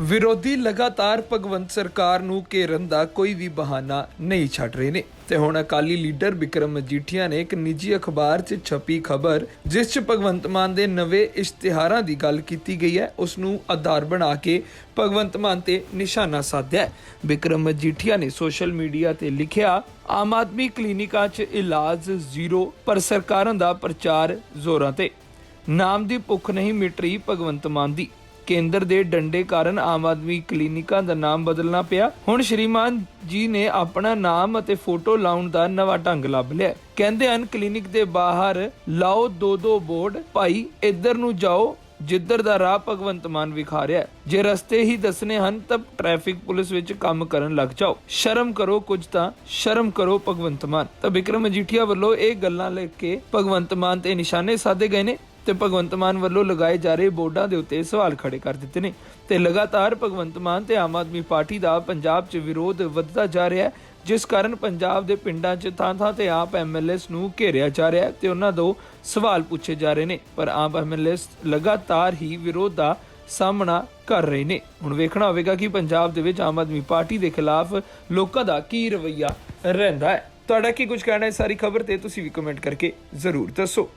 ਵਿਰੋਧੀ ਲਗਾਤਾਰ ਭਗਵੰਤ ਸਰਕਾਰ ਨੂੰ ਘੇਰਨ ਦਾ ਕੋਈ ਵੀ ਬਹਾਨਾ ਨਹੀਂ ਛੱਡ ਰਹੇ ਨੇ। ਤੇ ਹੁਣ ਅਕਾਲੀ ਲੀਡਰ ਵਿਕਰਮ ਮਜੀਠੀਆ ਨੇ ਇੱਕ ਨਿੱਜੀ ਅਖਬਾਰ 'ਚ ਛਪੀ ਖਬਰ, ਜਿਸ 'ਚ ਭਗਵੰਤ ਮਾਨ ਦੇ ਨਵੇਂ ਇਸ਼ਤਿਹਾਰਾਂ ਦੀ ਗੱਲ ਕੀਤੀ ਗਈ ਹੈ, ਉਸ ਨੂੰ ਆਧਾਰ ਬਣਾ ਕੇ ਭਗਵੰਤ ਮਾਨ ਤੇ ਨਿਸ਼ਾਨਾ ਸਾਧਿਆ ਹੈ। ਵਿਕਰਮ ਮਜੀਠੀਆ ਨੇ ਸੋਸ਼ਲ ਮੀਡੀਆ ਤੇ ਲਿਖਿਆ, ਆਮ ਆਦਮੀ ਕਲੀਨਿਕਾਂ 'ਚ ਇਲਾਜ ਜ਼ੀਰੋ, ਪਰ ਸਰਕਾਰਾਂ ਦਾ ਪ੍ਰਚਾਰ ਜ਼ੋਰਾਂ ਤੇ। ਨਾਮ ਦੀ ਭੁੱਖ ਨਹੀਂ ਮਿਟ ਰਹੀ ਭਗਵੰਤ ਮਾਨ ਦੀ। ਕੇਂਦਰ ਦੇ ਡੰਡੇ ਕਾਰਨ ਆਮ ਆਦਮੀ ਕਲੀਨਿਕਾਂ ਦਾ ਨਾਮ ਬਦਲਣਾ ਪਿਆ। ਹੁਣ ਸ਼੍ਰੀਮਾਨ ਜੀ ਨੇ ਆਪਣਾ ਨਾਮ ਅਤੇ ਫੋਟੋ ਲਾਉਣ ਦਾ ਨਵਾਂ ਢੰਗ ਲੱਭ ਲਿਆ। ਕਹਿੰਦੇ ਹਨ, ਕਲੀਨਿਕ ਦੇ ਬਾਹਰ, ਲਾਓ ਦੋ ਦੋ ਬੋਰਡ, ਭਾਈ, ਇੱਧਰ ਨੂੰ ਜਾਓ, ਜਿੱਧਰ ਦਾ ਰਾਹ ਭਗਵੰਤ ਮਾਨ ਵਿਖਾ ਰਿਹਾ ਜੇ ਰਸਤੇ ਹੀ ਦੱਸਣੇ ਹਨ, ਤਾਂ ਟ੍ਰੈਫਿਕ ਪੁਲਿਸ ਵਿੱਚ ਕੰਮ ਕਰਨ ਲੱਗ ਜਾਓ। ਸ਼ਰਮ ਕਰੋ ਕੁਝ ਤਾਂ, ਸ਼ਰਮ ਕਰੋ ਭਗਵੰਤ ਮਾਨ। ਤਾਂ ਵਿਕਰਮ ਮਜੀਠੀਆ ਵੱਲੋਂ ਇਹ ਗੱਲਾਂ ਲੈ ਕੇ ਭਗਵੰਤ ਮਾਨ ਤੇ ਨਿਸ਼ਾਨੇ ਸਾਧੇ ਗਏ ਨੇ। ਤੇ ਭਗਵੰਤ ਮਾਨ ਵੱਲੋਂ ਲਗਾਏ ਜਾ ਰਹੇ ਬੋਰਡਾਂ ਦੇ ਉੱਤੇ ਸਵਾਲ ਖੜੇ ਕਰ ਦਿੱਤੇ ਨੇ ਤੇ ਲਗਾਤਾਰ ਭਗਵੰਤ ਮਾਨ ਤੇ ਆਮ ਆਦਮੀ ਪਾਰਟੀ ਦਾ ਪੰਜਾਬ 'ਚ ਵਿਰੋਧ ਵੱਧਦਾ ਜਾ ਰਿਹਾ ਹੈ, ਜਿਸ ਕਾਰਨ ਪੰਜਾਬ ਦੇ ਪਿੰਡਾਂ 'ਚ ਥਾਂ-ਥਾਂ ਤੇ ਆਪ ਐਮਐਲਏਸ ਨੂੰ ਘੇਰਿਆ ਜਾ ਰਿਹਾ ਹੈ ਤੇ ਉਹਨਾਂ ਤੋਂ ਸਵਾਲ ਪੁੱਛੇ ਜਾ ਰਹੇ ਨੇ, ਪਰ ਆਪ ਐਮਐਲਏਸ ਲਗਾਤਾਰ ਹੀ ਵਿਰੋਧ ਦਾ ਸਾਹਮਣਾ ਕਰ ਰਹੇ ਨੇ। ਹੁਣ ਵੇਖਣਾ ਹੋਵੇਗਾ ਕਿ ਪੰਜਾਬ ਦੇ ਵਿੱਚ ਆਮ ਆਦਮੀ ਪਾਰਟੀ ਦੇ ਖਿਲਾਫ ਲੋਕਾਂ ਦਾ ਕੀ ਰਵੱਈਆ ਰਹਿੰਦਾ ਹੈ। ਤੁਹਾਡਾ ਕੀ ਕੁਝ ਕਹਿਣਾ ਹੈ ਸਾਰੀ ਖਬਰ ਤੇ ਤੁਸੀਂ ਵੀ ਕਮੈਂਟ ਕਰਕੇ ਜ਼ਰੂਰ ਦੱਸੋ।